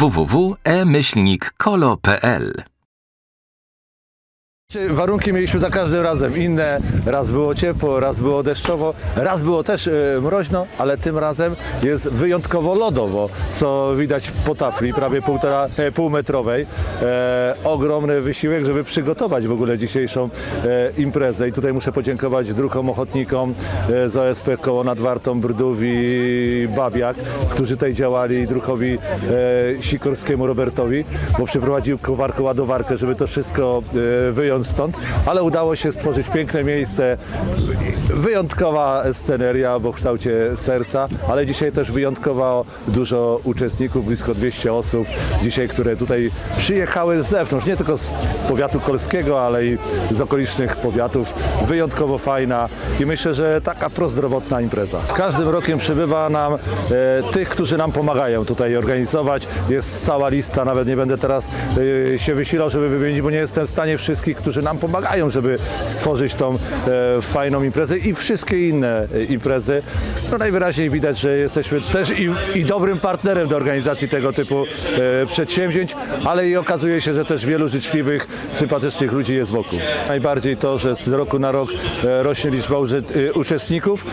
www.e-kolo.pl Warunki mieliśmy za każdym razem inne. Raz było ciepło, raz było deszczowo, raz było też e, mroźno, ale tym razem jest wyjątkowo lodowo, co widać po tafli, prawie półtora, e, półmetrowej. E, ogromny wysiłek, żeby przygotować w ogóle dzisiejszą e, imprezę. I tutaj muszę podziękować druhom ochotnikom e, z OSP Koło nad Wartą, Brdów i Babiak, którzy tutaj działali, i druhowi e, Sikorskiemu Robertowi, bo przeprowadził kowarkę ładowarkę, żeby to wszystko e, wyjąć stąd, ale udało się stworzyć piękne miejsce, wyjątkowa sceneria, bo w kształcie serca, ale dzisiaj też wyjątkowo dużo uczestników, blisko 200 osób dzisiaj, które tutaj przyjechały z zewnątrz, nie tylko z powiatu kolskiego, ale i z okolicznych powiatów. Wyjątkowo fajna i myślę, że taka prozdrowotna impreza. Z każdym rokiem przybywa nam e, tych, którzy nam pomagają tutaj organizować. Jest cała lista, nawet nie będę teraz e, się wysilał, żeby wymienić, bo nie jestem w stanie wszystkich, którzy nam pomagają, żeby stworzyć tą e, fajną imprezę i wszystkie inne e, imprezy. No najwyraźniej widać, że jesteśmy też i, i dobrym partnerem do organizacji tego typu e, przedsięwzięć, ale i okazuje się, że też wielu życzliwych, sympatycznych ludzi jest wokół. Najbardziej to, że z roku na rok e, rośnie liczba e, uczestników,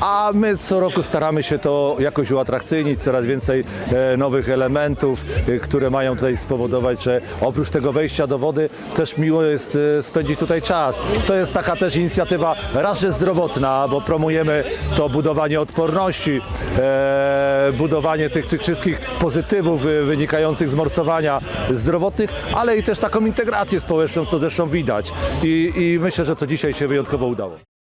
a my co roku staramy się to jakoś uatrakcyjnić, coraz więcej nowych elementów, które mają tutaj spowodować, że oprócz tego wejścia do wody też miło jest spędzić tutaj czas. To jest taka też inicjatywa raz, że zdrowotna, bo promujemy to budowanie odporności, e, budowanie tych, tych wszystkich pozytywów e, wynikających z morsowania zdrowotnych, ale i też taką integrację społeczną, co zresztą widać. I, i myślę, że to dzisiaj się wyjątkowo udało.